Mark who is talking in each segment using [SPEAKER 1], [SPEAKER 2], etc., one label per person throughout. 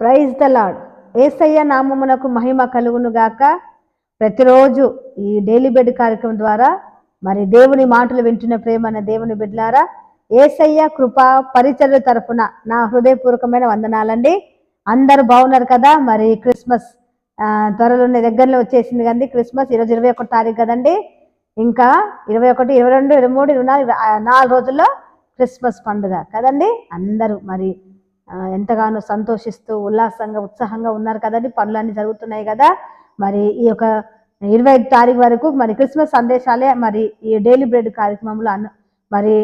[SPEAKER 1] Praise the lord ఏసయ్య నామమునకు మహిమ కలుగునుగాక ప్రతిరోజు ఈ డైలీ బెడ్ కార్యక్రమం ద్వారా మరి దేవుని మాటలు వింటున్న ప్రేమ అనే దేవుని బిడ్లారా ఏసయ్య కృప పరిచర్య తరఫున నా హృదయపూర్వకమైన వందనాలండి. అందరూ బాగున్నారు కదా? మరి క్రిస్మస్ త్వరలోనే దగ్గరలో వచ్చేసింది కదండి క్రిస్మస్. ఈరోజు ఇరవై ఒకటి తారీఖు కదండి. ఇంకా ఇరవై ఒకటి ఇరవై రెండు ఇరవై మూడు ఇరవై నాలుగు నాలుగు రోజుల్లో క్రిస్మస్ పండుగ కదండి. అందరూ మరి ఎంతగానో సంతోషిస్తూ ఉల్లాసంగా ఉత్సాహంగా ఉన్నారు కదండి. పనులన్నీ జరుగుతున్నాయి కదా. మరి ఈ యొక్క ఇరవై ఐదు తారీఖు వరకు మరి క్రిస్మస్ సందేశాలే మరి ఈ డైలీ బ్రెడ్ కార్యక్రమంలో అన్న మరి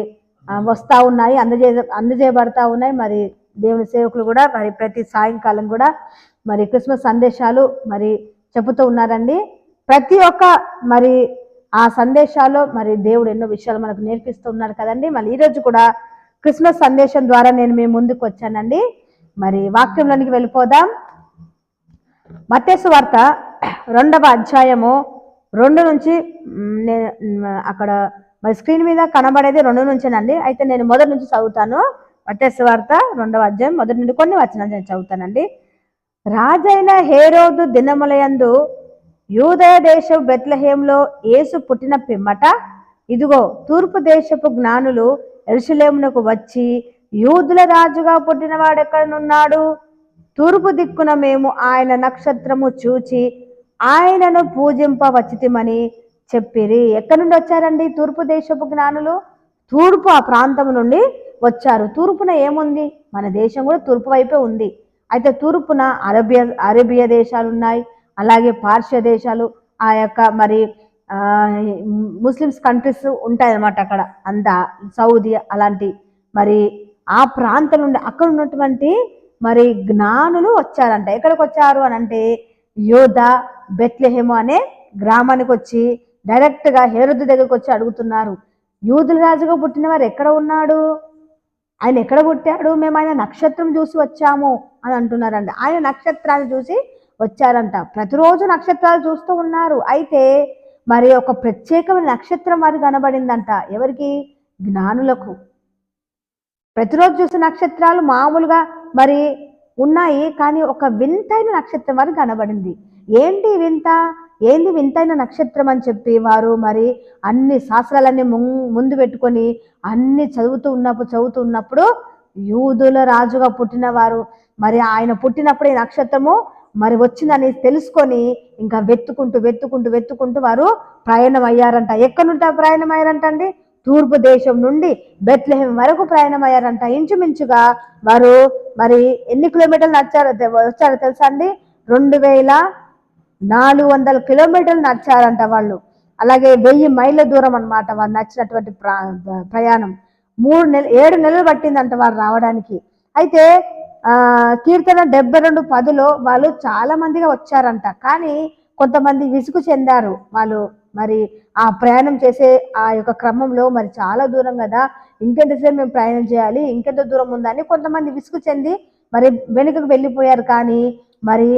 [SPEAKER 1] వస్తూ ఉన్నాయి అందజే అందజేయబడతా ఉన్నాయి. మరి దేవుని సేవకులు కూడా మరి ప్రతి సాయంకాలం కూడా మరి క్రిస్మస్ సందేశాలు మరి చెబుతూ ఉన్నారండి. ప్రతి ఒక్క మరి ఆ సందేశాలు మరి దేవుడు ఎన్నో విషయాలు మనకు నేర్పిస్తూ ఉన్నారు కదండి. మరి ఈరోజు కూడా క్రిస్మస్ సందేశం ద్వారా నేను మీ ముందుకు వచ్చానండి. మరి వాక్యంలోనికి వెళ్ళిపోదాం. మత్స్సు వార్త రెండవ అధ్యాయము రెండు నుంచి నేను అక్కడ మరి స్క్రీన్ మీద కనబడేది రెండు నుంచేనండి. అయితే నేను మొదటి నుంచి చదువుతాను. మత్స్సు వార్త రెండవ అధ్యాయం మొదటి నుండి కొన్ని వచ్చిన నేను చదువుతానండి. రాజైన హేరోదు దినములయందు యూదయ దేశపు బెత్లహేంలో యేసు పుట్టిన పిమ్మట ఇదిగో తూర్పు దేశపు జ్ఞానులు ఎరుసలేమునకు వచ్చి యూదుల రాజుగా పుట్టినవాడు ఎక్కడనున్నాడు తూర్పు దిక్కున మేము ఆయన నక్షత్రము చూచి ఆయనను పూజింపవచ్చితిమని చెప్పిరి. ఎక్కడి నుండి వచ్చారండి తూర్పు దేశపు జ్ఞానులు? తూర్పు ఆ ప్రాంతం నుండి వచ్చారు. తూర్పున ఏముంది? మన దేశం కూడా తూర్పు వైపే ఉంది. అయితే తూర్పున అరేబియా అరేబియా దేశాలు ఉన్నాయి అలాగే పార్షియా దేశాలు ఆ యొక్క మరి ముస్లిమ్స్ కంట్రీస్ ఉంటాయి అన్నమాట అక్కడ. అంతా సౌదీ అలాంటి. మరి ఆ ప్రాంతం నుండి అక్కడ ఉన్నటువంటి మరి జ్ఞానులు వచ్చారంట. ఎక్కడికి వచ్చారు అని అంటే యోధ బెత్లెహేము అనే గ్రామానికి వచ్చి డైరెక్ట్గా హేరుద్దు దగ్గరికి వచ్చి అడుగుతున్నారు. యూదుల రాజుగా పుట్టిన వారు ఎక్కడ ఉన్నాడు? ఆయన ఎక్కడ పుట్టాడు? మేము ఆయన నక్షత్రం చూసి వచ్చాము అని అంటున్నారంట. ఆయన నక్షత్రాలు చూసి వచ్చారంట. ప్రతిరోజు నక్షత్రాలు చూస్తూ ఉన్నారు. అయితే మరి ఒక ప్రత్యేకమైన నక్షత్రం వారికి కనబడిందంట. ఎవరికి? జ్ఞానులకు. ప్రతిరోజు చూసే నక్షత్రాలు మామూలుగా మరి ఉన్నాయి కానీ ఒక వింతైన నక్షత్రం వారు కనబడింది. ఏంటి వింత? ఏంది వింతైన నక్షత్రం అని చెప్పి వారు మరి అన్ని శాస్త్రాలన్నీ ముందు పెట్టుకొని అన్ని చదువుతూ ఉన్నప్పుడు చదువుతూ ఉన్నప్పుడు యూదుల రాజుగా పుట్టిన వారు మరి ఆయన పుట్టినప్పుడు ఈ నక్షత్రము మరి వచ్చిందని తెలుసుకొని ఇంకా వెతుకుంటూ వెతుకుంటూ వెతుకుంటూ వారు ప్రయాణం అయ్యారంట ఎక్కడి నుండి ప్రయాణం అయ్యారంట అండి తూర్పు దేశం నుండి బెత్లెహేం వరకు ప్రయాణం అయ్యారంట ఇంచుమించుగా వారు మరి ఎన్ని కిలోమీటర్లు నచ్చారో తె- వచ్చారో తెలుసా అండి? రెండు వేల నాలుగు వందల కిలోమీటర్లు నడిచారంట వాళ్ళు. అలాగే వెయ్యి మైళ్ళ దూరం అన్నమాట వారు నచ్చినటువంటి ప్రా ప్రయాణం. మూడు నెల ఏడు నెలలు పట్టిందంట వారు రావడానికి. అయితే కీర్తన డెబ్బై రెండు పదిలో వాళ్ళు చాలా మందిగా వచ్చారంట. కానీ కొంతమంది విసుగు చెందారు. వాళ్ళు మరి ఆ ప్రయాణం చేసే ఆ యొక్క క్రమంలో మరి చాలా దూరం కదా ఇంకెంతసేపు మేము ప్రయాణం చేయాలి ఇంకెంత దూరం ఉందని కొంతమంది విసుగు చెంది మరి వెనుకకు వెళ్ళిపోయారు. కానీ మరి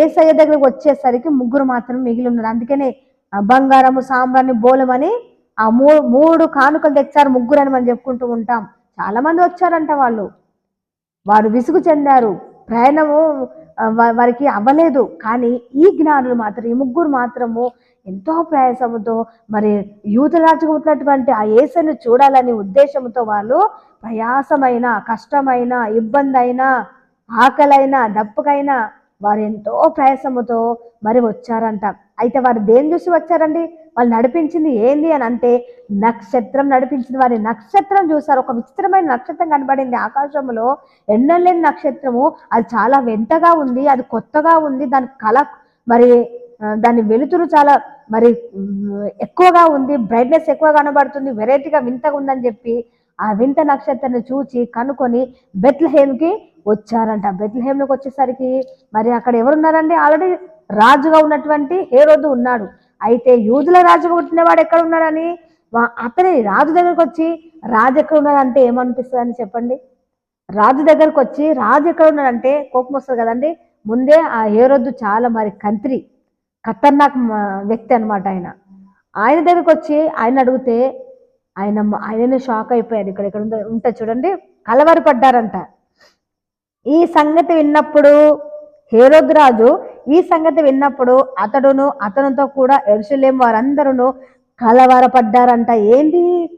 [SPEAKER 1] ఏసయ్య దగ్గరకు వచ్చేసరికి ముగ్గురు మాత్రం మిగిలి ఉన్నారు. అందుకనే బంగారము సాంబ్రాన్ని బోలమని ఆ మూ మూడు కానుకలు తెచ్చారు ముగ్గురు అని మనం చెప్పుకుంటూ ఉంటాం. చాలా మంది వచ్చారంట వాళ్ళు. వారు విసుగు చెందారు. ప్రయాణము వారికి అవ్వలేదు. కానీ ఈ జ్ఞానులు మాత్రం ఈ ముగ్గురు మాత్రము ఎంతో ప్రయాసముతో మరి యూతరాజుకు ఉన్నటువంటి ఆ ఏసను చూడాలని ఉద్దేశంతో వాళ్ళు ప్రయాసమైన కష్టమైన ఇబ్బంది అయినా ఆకలైనా దప్పకైనా వారు ఎంతో ప్రయాసముతో మరి వచ్చారంట. అయితే వారు దేని చూసి వచ్చారండి? వాళ్ళు నడిపించింది ఏంది అని అంటే నక్షత్రం నడిపించింది. వారి నక్షత్రం చూసారు ఒక విచిత్రమైన నక్షత్రం కనబడింది. ఆకాశంలో ఎన్నలేని నక్షత్రము. అది చాలా వింతగా ఉంది. అది కొత్తగా ఉంది. దాని కళ మరి దాని వెలుతురు చాలా మరి ఎక్కువగా ఉంది. బ్రైట్నెస్ ఎక్కువ కనబడుతుంది. వెరైటీగా వింతగా ఉందని చెప్పి ఆ వింత నక్షత్రాన్ని చూచి కనుకొని బెత్లహేమ్కి వచ్చారంట. బెత్లహేమ్లోకి వచ్చేసరికి మరి అక్కడ ఎవరున్నారండి ఆల్రెడీ రాజుగా ఉన్నటువంటి హేరోదు ఉన్నాడు. అయితే యూదుల రాజు పుట్టినవాడు ఎక్కడ ఉన్నాడని? అతని రాజు దగ్గరకు వచ్చి రాజు ఎక్కడ ఉన్నాడంటే ఏమనిపిస్తుంది అని చెప్పండి. రాజు దగ్గరకు వచ్చి రాజు ఎక్కడ ఉన్నాడంటే కోపం వస్తుంది కదండి. ముందే ఆ హేరొద్దు చాలా మరి కంత్రి ఖతర్నాక్ వ్యక్తి అన్నమాట ఆయన. ఆయన దగ్గరకు వచ్చి ఆయన అడిగితే ఆయన ఆయననే షాక్ అయిపోయారు ఇక్కడ ఇక్కడ ఉంటే- చూడండి. కలవరపడ్డారంట. ఈ సంగతి విన్నప్పుడు హేరోద్రాజు ఈ సంగతి విన్నప్పుడు అతడును అతనితో కూడా ఎరుసలేం వారందరూ కలవరపడ్డారంట. ఏంటి?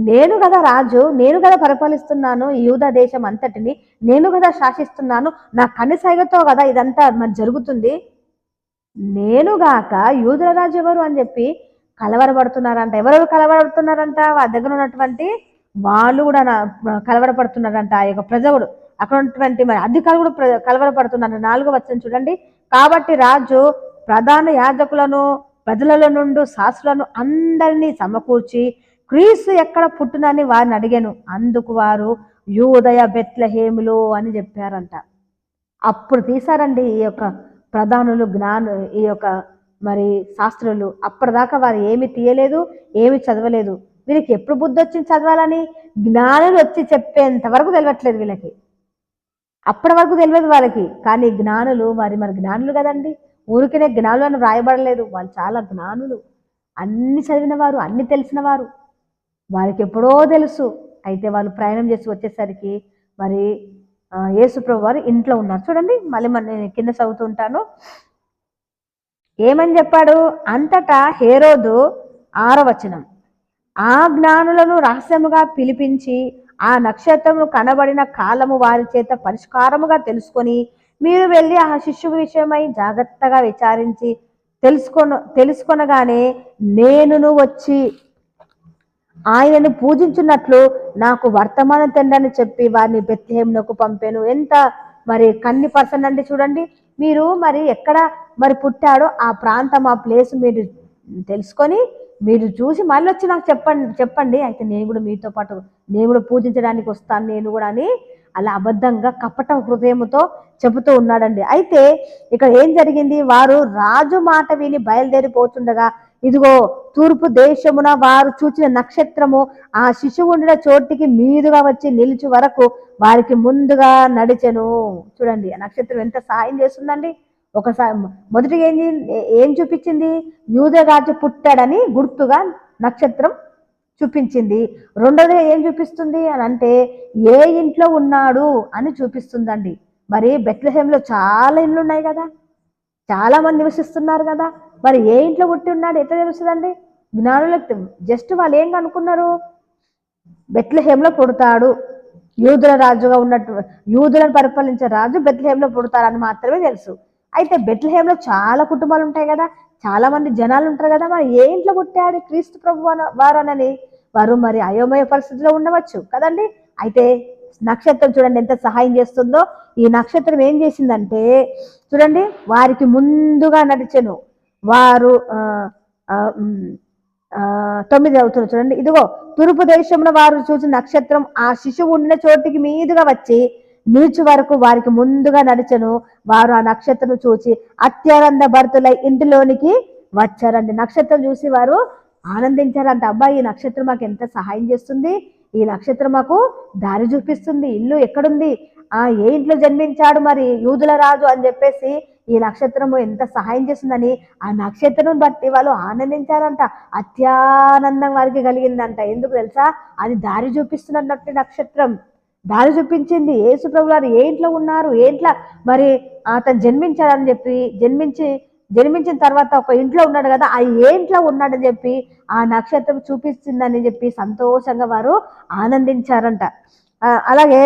[SPEAKER 1] నేను కదా రాజు నేను కదా పరిపాలిస్తున్నాను ఈ యూదా దేశం అంతటిని నేను కదా శాసిస్తున్నాను నా కనిసైగతో కదా ఇదంతా మరి జరుగుతుంది. నేనుగాక యూదుల రాజు ఎవరు అని చెప్పి కలవరపడుతున్నారంట. ఎవరెవరు కలవరపడుతున్నారంట? వారి దగ్గర ఉన్నటువంటి వాళ్ళు కూడా నా- కలవరపడుతున్నారంట. ఆ యొక్క ప్రజలు అక్కడ ఉన్నటువంటి మరి అధికారులు కూడా ప్ర- కలవరపడుతున్నారు నాలుగో వచ్చిన చూడండి. కాబట్టి రాజు ప్రధాన యాజకులను ప్రజలలో నుండి శాస్త్రులను అందరినీ సమకూర్చి క్రీస్తు ఎక్కడ పుట్టునని వారిని అడిగాను. అందుకు వారు యూదయ బెత్లహేములు అని చెప్పారంట. అప్పుడు తీశారండి ఈ యొక్క ప్రధానులు జ్ఞాను ఈ యొక్క మరి శాస్త్రులు. అప్పటిదాకా వారు ఏమి తీయలేదు ఏమి చదవలేదు. వీళ్ళకి ఎప్పుడు బుద్ధి వచ్చింది చదవాలని? జ్ఞానులు వచ్చి చెప్పేంత వరకు తెలియట్లేదు వీళ్ళకి. అప్పటి వరకు తెలియదు వాళ్ళకి. కానీ జ్ఞానులు మరి మరి జ్ఞానులు కదండి. ఊరికనే జ్ఞానులు అని వ్రాయబడలేదు. వాళ్ళు చాలా జ్ఞానులు. అన్ని చదివిన వారు అన్ని తెలిసిన వారు వారికి ఎప్పుడో తెలుసు. అయితే వాళ్ళు ప్రయాణం చేసి వచ్చేసరికి మరి యేసుప్రభు వారు ఇంట్లో ఉన్నారు. చూడండి మళ్ళీ మన నేను కింద చదువుతూ ఉంటాను ఏమని చెప్పాడు? అంతటా హేరోదు ఆరో వచనం ఆ జ్ఞానులను రహస్యముగా పిలిపించి ఆ నక్షత్రము కనబడిన కాలము వారి చేత పరిష్కారముగా తెలుసుకొని మీరు వెళ్ళి ఆ శిశువు విషయమై జాగ్రత్తగా విచారించి తెలుసుకొన తెలుసుకొనగానే నేనును వచ్చి ఆయనను పూజించున్నట్లు నాకు వర్తమానం తెండని చెప్పి వారిని బెత్లెహేమునకు పంపాను. ఎంత మరి కన్ని పర్సన్ అండి చూడండి. మీరు మరి ఎక్కడ మరి పుట్టాడో ఆ ప్రాంతం ఆ ప్లేస్ మీరు తెలుసుకొని మీరు చూసి మళ్ళీ వచ్చి నాకు చెప్పండి చెప్పండి. అయితే నేను కూడా మీతో పాటు నేను కూడా పూజించడానికి వస్తాను నేను కూడా అని అలా అబద్ధంగా కపట హృదయముతో చెబుతూ ఉన్నాడండి. అయితే ఇక్కడ ఏం జరిగింది? వారు రాజు మాట విని బయలుదేరిపోతుండగా ఇదిగో తూర్పు దేశమున వారు చూచిన నక్షత్రము ఆ శిశువు ఉండిన చోటికి మీదుగా వచ్చి నిలిచి వరకు వారికి ముందుగా నడిచెను. చూడండి ఆ నక్షత్రం ఎంత సాయం చేస్తుందండి. ఒకసారి మొదటిగా ఏం ఏం చూపించింది? యూదరాజు పుట్టాడని గుర్తుగా నక్షత్రం చూపించింది. రెండోదిగా ఏం చూపిస్తుంది అని అంటే ఏ ఇంట్లో ఉన్నాడు అని చూపిస్తుందండి. మరి బెత్లహేంలో చాలా ఇండ్లు ఉన్నాయి కదా? చాలా మంది నివసిస్తున్నారు కదా? మరి ఏ ఇంట్లో పుట్టి ఉన్నాడు? ఎట్లా తెలుస్తుందండి? జ్ఞానులకు జస్ట్ వాళ్ళు ఏం కనుక్కున్నారు? బెత్లహేంలో పుడతాడు. యూదుల రాజుగా ఉన్నట్టు యూదులను పరిపాలించే రాజు బెత్లహేంలో పుడతారని మాత్రమే తెలుసు. అయితే బెట్లహేమ్లో చాలా కుటుంబాలు ఉంటాయి కదా చాలా మంది జనాలు ఉంటారు కదా మరి ఏ ఇంట్లో పుట్టాడు క్రీస్తు ప్రభు వారనని? వారు మరి అయోమయ పరిస్థితిలో ఉండవచ్చు కదండి? అయితే నక్షత్రం చూడండి ఎంత సహాయం చేస్తుందో. ఈ నక్షత్రం ఏం చేసిందంటే చూడండి వారికి ముందుగా నడిచెను. వారు తొమ్మిది అవుతున్నారు చూడండి. ఇదిగో తూర్పు దేశంలో వారు చూసిన నక్షత్రం ఆ శిశువు ఉన్న చోటికి మీదుగా వచ్చి నిలిచి వరకు వారికి ముందుగా నడిచను. వారు ఆ నక్షత్రం చూసి అత్యానంద భర్తులై ఇంటిలోనికి వచ్చారండి. నక్షత్రం చూసి వారు ఆనందించారంట అబ్బాయి ఈ నక్షత్రం మాకు ఎంత సహాయం చేస్తుంది. ఈ నక్షత్రం మాకు దారి చూపిస్తుంది. ఇల్లు ఎక్కడుంది? ఆ ఏ ఇంట్లో జన్మించాడు మరి యూదుల రాజు? అని చెప్పేసి ఈ నక్షత్రము ఎంత సహాయం చేస్తుందని ఆ నక్షత్రం బట్టి వాళ్ళు ఆనందించారంట. అత్యానందం వారికి కలిగిందంట. ఎందుకు తెలుసా? అది దారి చూపిస్తున్నట్టు నక్షత్రం. దారి చూపించింది. యేసు ప్రభులారు ఏ ఇంట్లో ఉన్నారు? ఏ ఇంట్లో? మరి అతను జన్మించాడని చెప్పి జన్మించి జన్మించిన తర్వాత ఒక ఇంట్లో ఉన్నాడు కదా ఆ ఏ ఇంట్లో ఉన్నాడని చెప్పి ఆ నక్షత్రం చూపిస్తుందని చెప్పి సంతోషంగా వారు ఆనందించారంట. అలాగే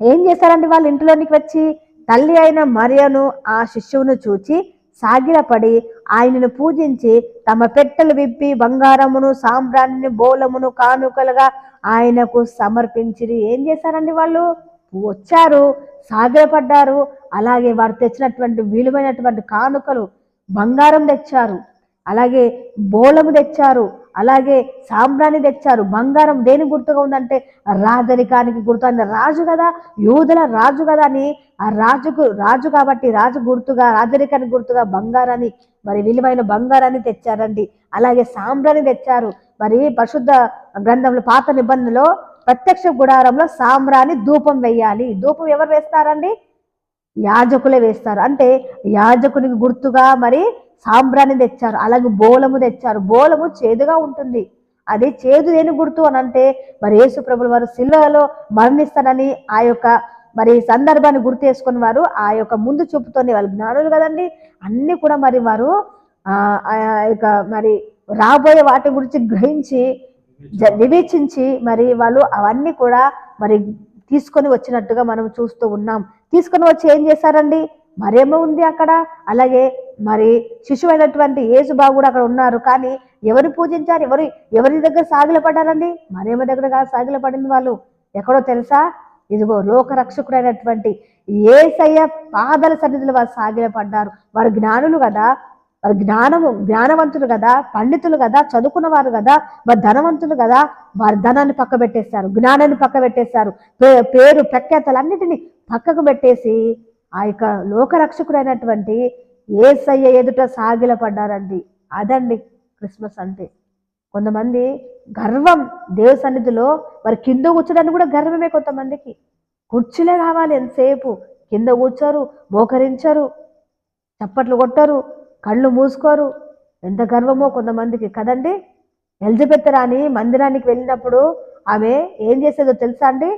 [SPEAKER 1] ఏం చేశారండి వాళ్ళ ఇంట్లోనికి వచ్చి? తల్లి అయిన మరియను ఆ శిష్యువును చూచి సాగిలపడి ఆయనను పూజించి తమ పెట్టెలు విప్పి బంగారమును సాంబ్రాన్ని బోలమును కానుకలుగా ఆయనకు సమర్పించిరి. ఏం చేశారండి వాళ్ళు? వచ్చారు సాగిలపడ్డారు. అలాగే వారు తెచ్చినటువంటి విలువైనటువంటి కానుకలు బంగారం తెచ్చారు. అలాగే బోలము తెచ్చారు. అలాగే సాంబ్రాణి తెచ్చారు. బంగారం దేని గుర్తుగా ఉందంటే రాజరికానికి గుర్తు. ఆయన రాజు కదా యూదుల రాజు కదా అని ఆ రాజుకు రాజు కాబట్టి రాజు గుర్తుగా రాజరికానికి గుర్తుగా బంగారాన్ని మరి విలువైన బంగారాన్ని తెచ్చారండి. అలాగే సాంబ్రాణి తెచ్చారు. మరి పరిశుద్ధ గ్రంథంలో పాత నిబంధనలో ప్రత్యక్ష గుడారంలో సాంబ్రాణి ధూపం వేయాలి. ధూపం ఎవరు వేస్తారండి? యాజకులే వేస్తారు. అంటే యాజకునికి గుర్తుగా మరి సాంబ్రాన్ని తెచ్చారు అలాగే బోలము తెచ్చారు. బోలము చేదుగా ఉంటుంది. అది చేదు దేని గుర్తు అని అంటే మరి యేసు ప్రభులు వారు సిల్వలో మరణిస్తారని ఆ యొక్క మరి సందర్భాన్ని గుర్తు చేసుకుని వారు ఆ యొక్క ముందు చూపుతోనే వాళ్ళు జ్ఞానులు కదండి. అన్ని కూడా మరి వారు ఆ ఆ యొక్క మరి రాబోయే వాటి గురించి గ్రహించి జ- వివేచించి మరి వాళ్ళు అవన్నీ కూడా మరి తీసుకొని వచ్చినట్టుగా మనం చూస్తూ ఉన్నాం. తీసుకుని వచ్చి ఏం చేశారండి? మరేమో ఉంది అక్కడ. అలాగే మరి శిశువైనటువంటి యేసు బాబు కూడా అక్కడ ఉన్నారు. కానీ ఎవరు పూజించారు? ఎవరు ఎవరి దగ్గర సాగిలపడ్డారండి మరేమో దగ్గర కాదు సాగిలపడింది వాళ్ళు. ఎక్కడో తెలుసా? ఇదిగో లోకరక్షకుడైనటువంటి ఏసయ్య పాదల సన్నిధిలో వారు సాగిలపడ్డారు వారు జ్ఞానులు కదా. వారు జ్ఞానము జ్ఞానవంతులు కదా. పండితులు కదా. చదువుకున్నవారు కదా. వారు ధనవంతులు కదా. వారి ధనాన్ని పక్క పెట్టేశారు జ్ఞానాన్ని పక్క పెట్టేశారు పే- పేరు ప్రఖ్యాతలన్నిటినీ పక్కకు పెట్టేసి ఆ యొక్క లోకరక్షకుడైనటువంటి ఏసయ్య ఎదుట సాగిలపడ్డారండి. అదండి క్రిస్మస్ అంటే. కొంతమంది గర్వం దేవ సన్నిధిలో మరి కింద కూర్చోడానికి కూడా గర్వమే కొంతమందికి. కుర్చీలే కావాలి ఎంతసేపు. కింద కూర్చోరు మోకరించరు చప్పట్లు కొట్టరు కళ్ళు మూసుకోరు. ఎంత గర్వమో కొంతమందికి. కదండి? ఎలిజబెత్ రాని మందిరానికి వెళ్ళినప్పుడు ఆమె ఏం చేసేదో తెలుసా అండి?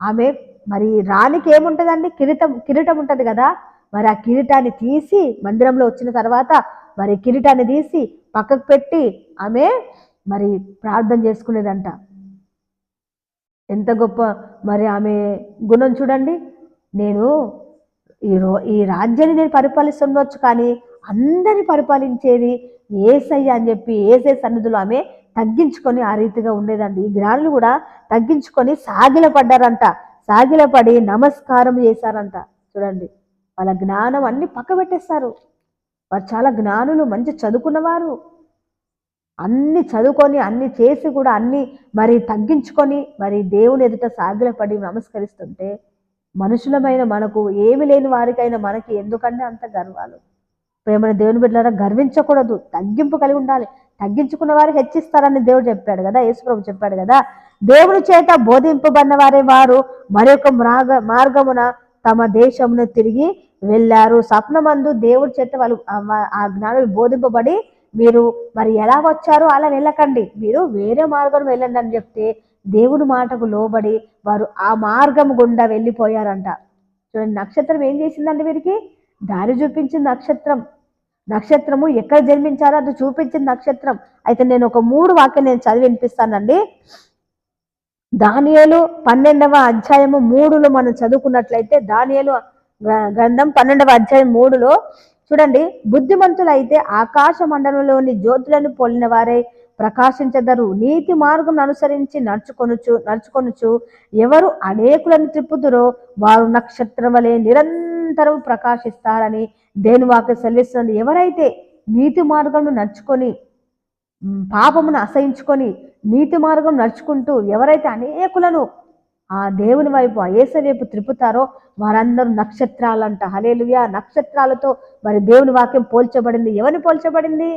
[SPEAKER 1] ఆమె మరి రాణికి ఏముంటుందండి? కిరీటం కిరీటం ఉంటుంది కదా? మరి ఆ కిరీటాన్ని తీసి మందిరంలో వచ్చిన తర్వాత మరి కిరీటాన్ని తీసి పక్కకు పెట్టి ఆమె మరి ప్రార్థన చేసుకునేదంట. ఎంత గొప్ప మరి ఆమె గుణం చూడండి. నేను ఈ రో ఈ రాజ్యాన్ని నేను పరిపాలిస్తుండొచ్చు కానీ అందరిని పరిపాలించేది ఏసయ్య అని చెప్పి ఏసై సన్నిధిలో ఆమె తగ్గించుకొని ఆ రీతిగా ఉండేదండి. ఈ జ్ఞానులు కూడా తగ్గించుకొని సాగిలపడ్డారంట. సాగిలపడి నమస్కారం చేశారంట. చూడండి వాళ్ళ జ్ఞానం అన్ని పక్క పెట్టేస్తారు వారు చాలా జ్ఞానులు మంచి చదువుకున్నవారు. అన్ని చదువుకొని అన్ని చేసి కూడా అన్ని మరి తగ్గించుకొని మరి దేవుని ఎదుట సాగిలపడి నమస్కరిస్తుంటే మనుషులమైన మనకు ఏమి లేని వారికైనా మనకి ఎందుకంటే అంత గర్వాలు. ప్రేమని దేవుని బిడ్డలారా గర్వించకూడదు తగ్గింపు కలిగి ఉండాలి. తగ్గించుకున్న వారు హెచ్చిస్తారని దేవుడు చెప్పాడు కదా యేసుప్రభు చెప్పాడు కదా. దేవుని చేత బోధింపబడిన వారే వారు మరొక మార్గ మార్గమున తమ దేశమును తిరిగి వెళ్ళారు. స్వప్నమందు దేవుడి చేత వాళ్ళు ఆ- జ్ఞానం బోధింపబడి మీరు మరి ఎలా వచ్చారో అలా వెళ్ళకండి. మీరు వేరే మార్గం వెళ్ళండి అని చెప్తే దేవుని మాటకు లోబడి వారు ఆ మార్గం గుండా వెళ్ళిపోయారంట. చూడండి నక్షత్రం ఏం చేసిందండి వీరికి? దారి చూపించింది నక్షత్రం. నక్షత్రము ఎక్కడ జన్మించారో అది చూపించింది నక్షత్రం. అయితే నేను ఒక మూడు వాక్యం నేను చదివి వినిపిస్తానండి. దానియలు పన్నెండవ అధ్యాయము మూడులో మనం చదువుకున్నట్లయితే దానియలు గ్రంథం పన్నెండవ అధ్యాయం మూడులో చూడండి బుద్ధిమంతులైతే ఆకాశ మండలంలోని జ్యోతులను పోలిన వారే ప్రకాశించదరు. నీతి మార్గం అనుసరించి నడుచుకొనుచు నడుచుకొనుచు ఎవరు అనేకులను త్రిప్పుదురో వారు నక్షత్రం వలె నిరంతరం ప్రకాశిస్తారని దేని వాక్య సెలవిస్తుంది ఎవరైతే నీతి మార్గంను నడుచుకొని పాపమును అసహించుకొని నీతి మార్గం నడుచుకుంటూ ఎవరైతే అనేకులను ఆ దేవుని వైపు ఆ ఏస వైపు త్రిపుతారో వారందరూ నక్షత్రాలంట. హలేలుయా నక్షత్రాలతో మరి దేవుని వాక్యం పోల్చబడింది. ఎవరిని పోల్చబడింది?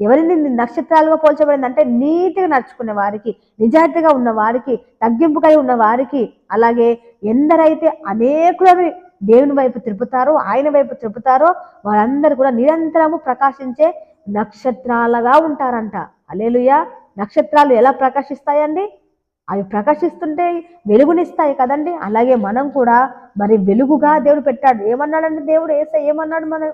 [SPEAKER 1] ఎవరిని నక్షత్రాలుగా పోల్చబడింది? అంటే నీతిగా నడుచుకునే వారికి నిజాయితీగా ఉన్న వారికి తగ్గింపుకై ఉన్న వారికి అలాగే ఎందరైతే అనేకులను దేవుని వైపు త్రిపుతారో ఆయన వైపు త్రిపుతారో వారందరూ కూడా నిరంతరము ప్రకాశించే నక్షత్రాలుగా ఉంటారంట. అలేలుయ నక్షత్రాలు ఎలా ప్రకాశిస్తాయండి? అవి ప్రకాశిస్తుంటే వెలుగునిస్తాయి కదండి. అలాగే మనం కూడా మరి వెలుగుగా దేవుడు పెట్టాడు. ఏమన్నాడంటే దేవుడు? ఏస ఏమన్నాడు మన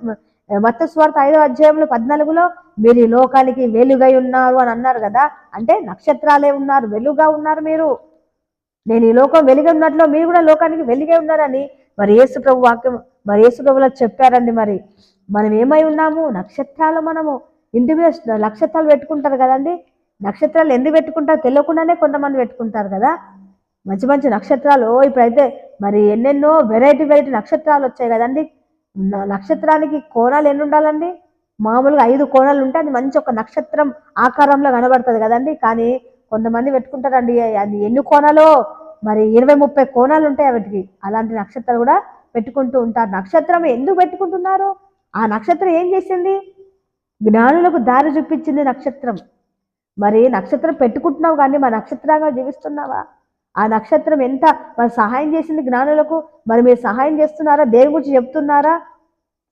[SPEAKER 1] మత్త స్వార్థ ఐదో అధ్యాయంలో పద్నాలుగులో? మీరు ఈ లోకానికి వెలుగై ఉన్నారు అని అన్నారు కదా. అంటే నక్షత్రాలే ఉన్నారు వెలుగుగా ఉన్నారు మీరు. నేను ఈ లోకం వెలుగై ఉన్నట్లు మీరు కూడా లోకానికి వెలుగై ఉన్నారని మరి యేసు ప్రభు వాక్యం మరి యేసు ప్రభులా చెప్పారండి మరి. మనం ఏమై ఉన్నాము? నక్షత్రాలు మనము. ఇంటి మీద నక్షత్రాలు పెట్టుకుంటారు కదండి. నక్షత్రాలు ఎందుకు పెట్టుకుంటారు తెలియకుండానే కొంతమంది పెట్టుకుంటారు కదా. మంచి మంచి నక్షత్రాలు. ఇప్పుడైతే మరి ఎన్నెన్నో వెరైటీ వెరైటీ నక్షత్రాలు వచ్చాయి కదండి. నక్షత్రానికి కోణాలు ఎన్ని ఉండాలండి? మామూలుగా ఐదు కోణాలు ఉంటే అది మంచి ఒక నక్షత్రం ఆకారంలో కనబడుతుంది కదండి. కానీ కొంతమంది పెట్టుకుంటారండి. అది ఎన్ని కోణాలో? మరి ఇరవై ముప్పై కోణాలు ఉంటాయి వాటికి అలాంటి నక్షత్రాలు కూడా పెట్టుకుంటూ ఉంటారు. నక్షత్రం ఎందుకు పెట్టుకుంటున్నారు? ఆ నక్షత్రం ఏం చేసింది? జ్ఞానులకు దారి చూపించింది నక్షత్రం. మరి నక్షత్రం పెట్టుకుంటున్నావు కానీ మా నక్షత్రంగా జీవిస్తున్నావా? ఆ నక్షత్రం ఎంత మరి సహాయం చేసింది జ్ఞానులకు? మరి మీరు సహాయం చేస్తున్నారా? దేవుని గురించి చెప్తున్నారా?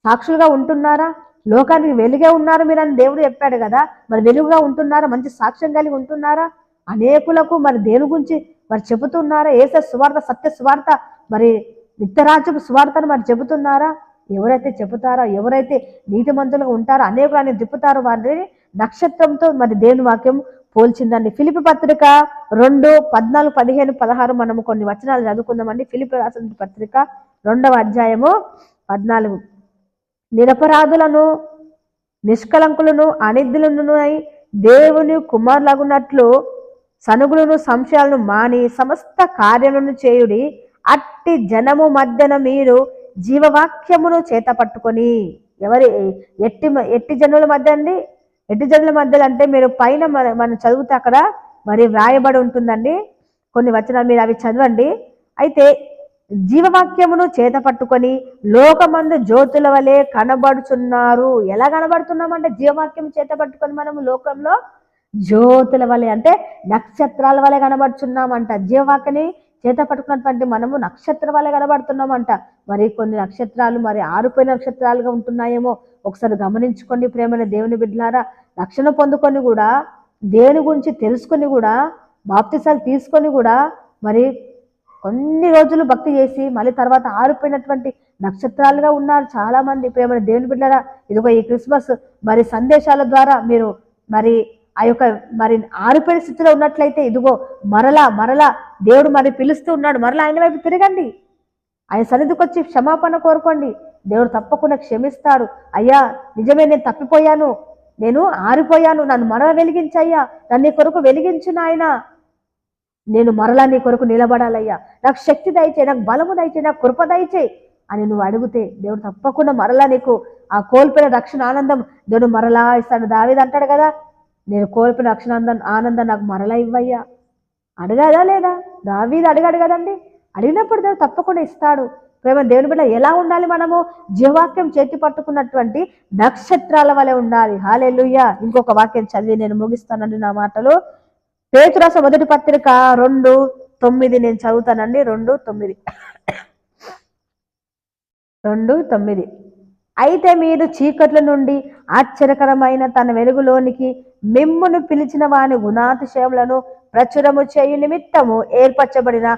[SPEAKER 1] సాక్షులుగా ఉంటున్నారా? లోకానికి వెలుగే ఉన్నారు మీరు అని దేవుడు చెప్పాడు కదా. మరి వెలుగుగా ఉంటున్నారా? మంచి సాక్ష్యం కలిగి ఉంటున్నారా? అనేకులకు మరి దేని గురించి మరి చెబుతున్నారా? ఏస సువార్త సత్య సువార్త? మరి నిత్యరాజ్యపు స్వార్థను మరి చెబుతున్నారా? ఎవరైతే చెబుతారో ఎవరైతే నీతిమంతులుగా ఉంటారో అనేకులని తిప్పుతారో వారిని నక్షత్రంతో మరి దేవుని వాక్యం పోల్చిందండి. ఫిలిపి పత్రిక రెండు పద్నాలుగు పదిహేను పదహారు మనము కొన్ని వచనాలు చదువుకుందామండి. ఫిలిపి రాసిన పత్రిక రెండవ అధ్యాయము పద్నాలుగు. నిరపరాధులను నిష్కలంకులను అనిద్దులను దేవుని కుమారులగునట్లు సనుగులను సంశయాలను మాని సమస్త కార్యములను చేయుడి. అట్టి జనము మధ్యన మీరు జీవవాక్యమును చేత పట్టుకొని ఎవరి ఎట్టి ఎట్టి జనుల మధ్య అండి? ఎట్టి జనుల మధ్యలో అంటే మీరు పైన మన మనం చదివితే అక్కడ మరి వ్రాయబడి ఉంటుందండి. కొన్ని వచనాలు మీరు అవి చదవండి. అయితే జీవవాక్యమును చేత పట్టుకొని లోకమందు జ్యోతుల వలె కనబడుచున్నారు. ఎలా కనబడుతున్నామంటే జీవవాక్యం చేత పట్టుకొని మనము లోకంలో జ్యోతుల వలె అంటే నక్షత్రాల వలె కనబడుచున్నామంట. జీవవాకని చేత పట్టుకున్నటువంటి మనము నక్షత్ర వలె కనబడుతున్నామంట. మరి కొన్ని నక్షత్రాలు మరి ఆరిపోయిన నక్షత్రాలుగా ఉంటున్నాయేమో. ఒకసారి గమనించుకోండి ప్రేమైన దేవుని బిడ్డలారా. రక్షణ పొందుకొని కూడా దేవుని గురించి తెలుసుకొని కూడా బాప్తిసాలు తీసుకొని కూడా మరి కొన్ని రోజులు భక్తి చేసి మళ్ళీ తర్వాత ఆరిపోయినటువంటి నక్షత్రాలుగా ఉన్నారు చాలా మంది ప్రేమ దేవుని బిడ్డరా ఇదిగో ఈ క్రిస్మస్ మరి సందేశాల ద్వారా మీరు మరి ఆ యొక్క మరి ఆరిపోయిన స్థితిలో ఉన్నట్లయితే ఇదిగో మరలా మరలా దేవుడు మరి పిలుస్తూ ఉన్నాడు. మరలా ఆయన వైపు తిరగండి. ఆయన సన్నిధికి వచ్చి క్షమాపణ కోరుకోండి. దేవుడు తప్పకుండా క్షమిస్తాడు. అయ్యా నిజమే నేను తప్పిపోయాను. నేను ఆరిపోయాను. నన్ను మరల వెలిగించయ్యా. నన్ను నీ కొరకు వెలిగించు నాయన. నేను మరలా నీ కొరకు నిలబడాలయ్యా. నాకు శక్తి దయచే నాకు బలము దయచే నాకు కృప దయచే అని నువ్వు అడిగితే దేవుడు తప్పకుండా మరలా నీకు ఆ కోల్పోయిన రక్షణ ఆనందం దేవుడు మరలా ఇస్తాడు. దావేది అంటాడు కదా నేను కోల్పిన రక్షణ ఆనందం నాకు మరలా ఇవ్వయ్యా. అడగాదా లేదా? దావీది అడిగాడు కదండి అడిగినప్పుడు దేవుడు తప్పకుండా ఇస్తాడు. ప్రేమ దేవుని బిడ్డ ఎలా ఉండాలి మనము? జీవాక్యం చేతి పట్టుకున్నటువంటి నక్షత్రాల వలె ఉండాలి. హాలెలుయ్యా ఇంకొక వాక్యం చదివి నేను ముగిస్తానండి నా మాటలు. పేతురాస మొదటి పత్రిక రెండు తొమ్మిది నేను చదువుతానండి. రెండు తొమ్మిది. రెండు తొమ్మిది. అయితే మీరు చీకట్ల నుండి ఆశ్చర్యకరమైన తన వెలుగులోనికి మిమ్మును పిలిచిన వాని గుణాతిశయములను ప్రచురము చేయు నిమిత్తము ఏర్పరచబడిన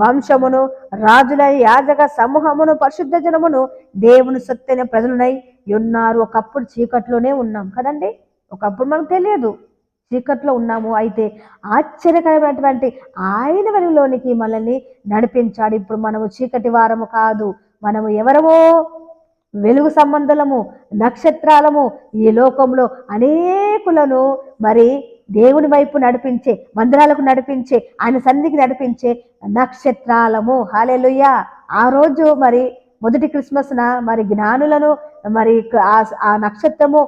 [SPEAKER 1] వంశమును రాజుల యాజక సమూహమును పరిశుద్ధ జనమును దేవుని సొత్తైన ప్రజలునై ఉన్నారు. ఒకప్పుడు చీకట్లోనే ఉన్నాం కదండి? ఒకప్పుడు మనకు తెలియదు. చీకట్లో ఉన్నాము. అయితే ఆశ్చర్యకరమైనటువంటి ఆయన వెలుగులోనికి మనల్ని నడిపించాడు. ఇప్పుడు మనము చీకటి వారము కాదు. మనము ఎవరమో వెలుగు సంబంధులము నక్షత్రాలము ఈ లోకంలో అనేకులను మరి దేవుని వైపు నడిపించే మందిరాలకు నడిపించే ఆయన సన్నిధికి నడిపించే నక్షత్రాలము. హాలెలుయ్య ఆ రోజు మరి మొదటి క్రిస్మస్న మరి జ్ఞానులను మరి ఆ- ఆ నక్షత్రము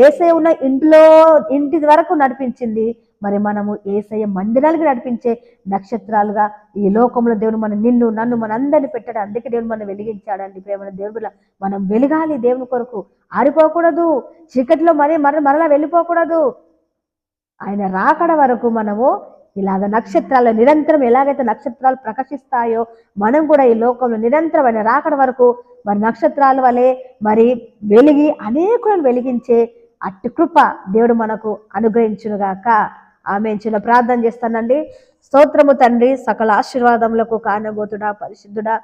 [SPEAKER 1] ఏసే ఉన్న ఇంట్లో ఇంటి వరకు నడిపించింది మరి మనము ఏసయ్య మందిరాలకు నడిపించే నక్షత్రాలుగా ఈ లోకంలో దేవుడు మన నిన్ను నన్ను మన అందరిని పెట్టాడు. అందుకే దేవుడు మనం వెలిగించాడండి. ప్రేమ దేవుడు మనం వెలగాలి దేవుని కొరకు. ఆరిపోకూడదు. చీకటిలో మరి మరల మరలా వెళ్ళిపోకూడదు. ఆయన రాకడ వరకు మనము ఇలాగ నక్షత్రాలు నిరంతరం ఎలాగైతే నక్షత్రాలు ప్రకాశిస్తాయో మనం కూడా ఈ లోకంలో నిరంతరం ఆయన రాకడ వరకు మరి నక్షత్రాల వలె మరి వెలిగి అనేకులను వెలిగించే అట్టి కృప దేవుడు మనకు అనుగ్రహించునుగాక. ఆమె చిన్న ప్రార్థన చేస్తానండి. స్తోత్రము తండ్రి సకల ఆశీర్వాదములకు కానబోతుడా పరిశుద్ధుడా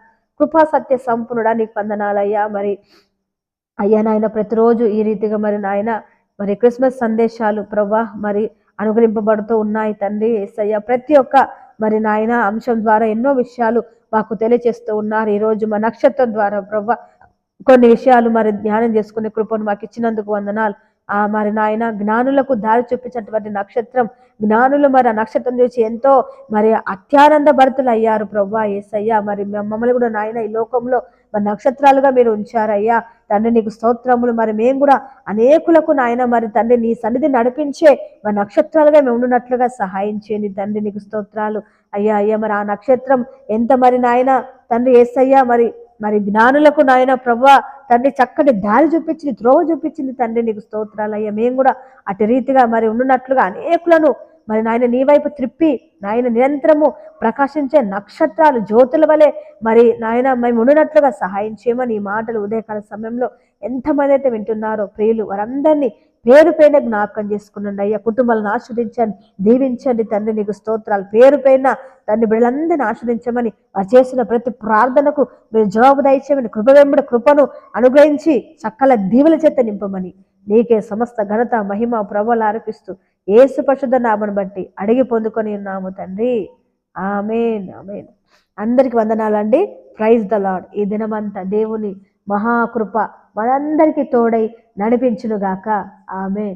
[SPEAKER 1] కృపా సత్య సంపన్నుడా నీకు వందనాలయ్యా. మరి అయ్యా నాయన ప్రతిరోజు ఈ రీతిగా మరి నాయన మరి క్రిస్మస్ సందేశాలు ప్రభా మరి అనుగ్రహింపబడుతూ ఉన్నాయి తండ్రి ఏసయ్య. ప్రతి ఒక్క మరి నాయన అంశం ద్వారా ఎన్నో విషయాలు మాకు తెలియచేస్తూ ఉన్నారు. ఈరోజు మా నక్షత్రం ద్వారా ప్రభా కొన్ని విషయాలు మరి ధ్యానం చేసుకునే కృపను మాకు ఇచ్చినందుకు వందనాలు. ఆ మరి నాయన జ్ఞానులకు దారి చూపించినటువంటి నక్షత్రం జ్ఞానులు మరి ఆ నక్షత్రం చూసి ఎంతో మరి అత్యానంద భర్తలు అయ్యారు ప్రభా ఏసయ్యా. మరి మమ్మల్ని కూడా నాయన ఈ లోకంలో మరి నక్షత్రాలుగా మీరు ఉంచారయ్యా. తండ్రి నీకు స్తోత్రములు. మరి మేము కూడా అనేకులకు నాయన మరి తండ్రి నీ సన్నిధి నడిపించే మరి నక్షత్రాలుగా మేము ఉండునట్లుగా సహాయం చేయండి తండ్రి నీకు స్తోత్రాలు. అయ్యా అయ్యా మరి ఆ నక్షత్రం ఎంత మరి నాయన తండ్రి ఏసయ్యా మరి మరి జ్ఞానులకు నాయన ప్రభా తండ్రి చక్కటి దారి చూపించింది త్రోవ చూపించింది తండ్రి నీకు స్తోత్రాలు అయ్యా మేము కూడా అటు రీతిగా మరి ఉండునట్లుగా అనేకులను మరి నాయన నీ వైపు త్రిప్పి నాయన నిరంతరము ప్రకాశించే నక్షత్రాలు జ్యోతుల వలె మరి నాయన మేము ఉండునట్లుగా సహాయం చేయమని ఈ మాటలు ఉదయకాల సమయంలో ఎంతమంది అయితే వింటున్నారో ప్రియులు వారందరినీ పేరు పైన జ్ఞాపకం చేసుకునండి అయ్యా. కుటుంబాలను ఆశ్రదించండి దీవించండి తండ్రి నీకు స్తోత్రాలు. పేరు పైన తండ్రి బిడ్డలందరినీ ఆశ్రదించమని వారు చేసిన ప్రతి ప్రార్థనకు మీరు జవాబు దయచేయమని కృప వెంబడి కృపను అనుగ్రహించి సకల దీవుల చేత నింపమని నీకే సమస్త ఘనత మహిమ ప్రభలు ఆరోపిస్తూ ఏసు పరిశుద్ధ నామను బట్టి అడిగి పొందుకొని ఉన్నాము తండ్రి. Amen amen. అందరికి వందనాలండి. ప్రైజ్ ద లాడ్ ఈ దినమంతా దేవుని మహాకృప మనందరికీ తోడై నడిపించునుగాక. ఆమె